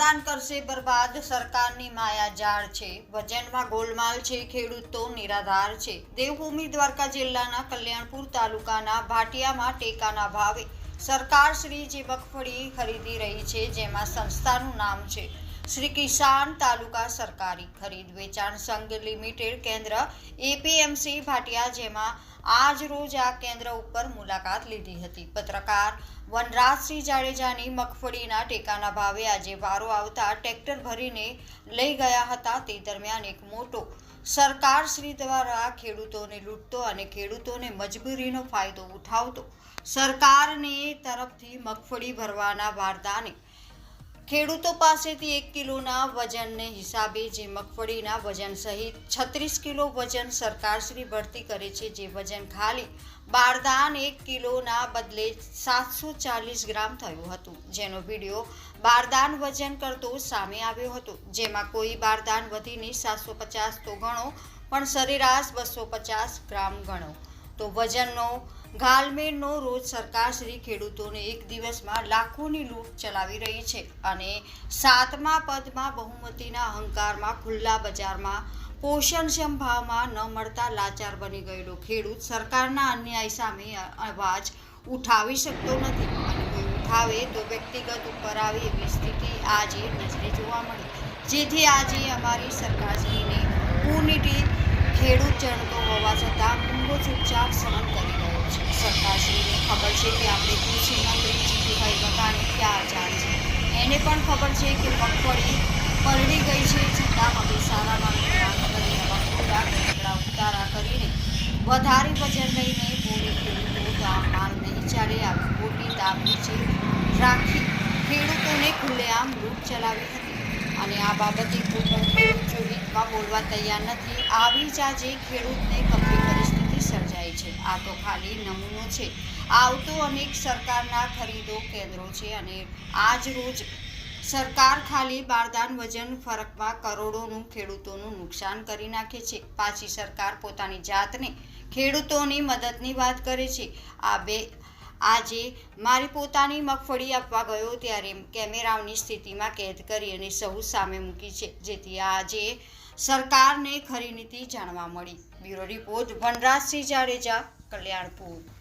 વર્ષે બરબાદ સરકારની માયાજાળ છે. વજનમાં ગોલમાલ છે, ખેડૂતો નિરાધાર છે. દેવભૂમિ દ્વારકા જિલ્લાના કલ્યાણપુર તાલુકાના ભાટિયામાં ટેકાના ભાવે સરકાર શ્રી જે મગફળી ખરીદી રહી છે, જેમાં સંસ્થાનું નામ છે. શ્રી કિસાન તાલુકા સરકારી ખરીદ વેચાણ સંઘ લિમિટેડ કેન્દ્ર એપીએમસી ભાટિયા, જેમાં આજ રોજ આ કેન્દ્ર ઉપર મુલાકાત લીધી હતી. પત્રકાર વનરાજસિંહ જાડેજાની મગફળીના ટેકાના ભાવે આજે વારો આવતા ટ્રેક્ટર ભરીને લઈ ગયા હતા. તે દરમિયાન એક મોટો સરકાર શ્રી દ્વારા ખેડૂતોને લૂંટતો અને ખેડૂતોને મજબૂરીનો ફાયદો ઉઠાવતો સરકારને તરફથી મગફળી ભરવાના વારદાને ખેડૂતો પાસેથી એક કિલોના વજનને હિસાબે જે મગફળીના વજન સહિત છત્રીસ કિલો વજન સરકારશ્રી ભરતી કરે છે, જે વજન ખાલી બારદાન એક કિલોના બદલે સાતસો ચાલીસ ગ્રામ થયું હતું. જેનો વીડિયો બારદાન વજન કરતો સામે આવ્યો હતો. જેમાં કોઈ બારદાન વધીને સાતસો પચાસ તો ગણો, પણ સરેરાશ બસો પચાસ ગ્રામ ગણો. તો વજનનો ગાલમેળનો રોજ સરકારશ્રી ખેડૂતોને એક દિવસમાં લાખોની લૂંટ ચલાવી રહી છે અને સાતમા પદમાં બહુમતીના અહંકારમાં ખુલ્લા બજારમાં પોષણક્ષમ ભાવમાં ન મળતા લાચાર બની ગયેલો ખેડૂત સરકારના અન્યાય સામે અવાજ ઉઠાવી શકતો નથી અને કોઈ ઉઠાવે તો વ્યક્તિગત ઉપર આવે એવી સ્થિતિ આજે નજરે જોવા મળી. જેથી આજે અમારી સરકારશ્રીની પૂર્ણિટી ખેડૂત જણતો હોવા છતાં મૂંગો ચૂપચાપ સહન કરી સરકારશ્રીને ખબર છે કે આપણે કૃષિ મંત્રી જીતુભાઈ વઘાણી ક્યાં જાણ છે. એને પણ ખબર છે કે મગફળી પરડી ગઈ છે. છતાં હવે સારામાં કરી ઉતારા કરીને વધારે વજન લઈને બોલે ખેડૂતો આ માલ નહીં ચાલે. આવી મોટી નીચે રાખી ખેડૂતોને ખુલ્લેઆમ લૂંટ ચલાવી હતી. અને આ બાબતે કોઈ પણ ખેડૂત બોલવા તૈયાર નથી, આવી જ આજે ખેડૂતને ગંભીર પરિસ્થિતિ સર્જાઈ છે. આ તો ખાલી નમૂનો છે. આવતો અનેક સરકારના ખરીદો કેન્દ્રો છે અને આજ રોજ સરકાર ખાલી બારદાન વજન ફરકમાં કરોડોનું ખેડૂતોનું નુકસાન કરી નાખે છે. પાછી સરકાર પોતાની જાતને ખેડૂતોની મદદની વાત કરે છે. આ બે આજે મારી પોતાની મગફળી આપવા ગયો ત્યારે કેમેરાઓની સ્થિતિમાં કેદ કરી અને સૌ સામે મૂકી છે, જેથી આજે સરકારને ખરી નીતિ જાણવા મળી. Bureau report Vanrajsinh Jadeja, Kalyanpur.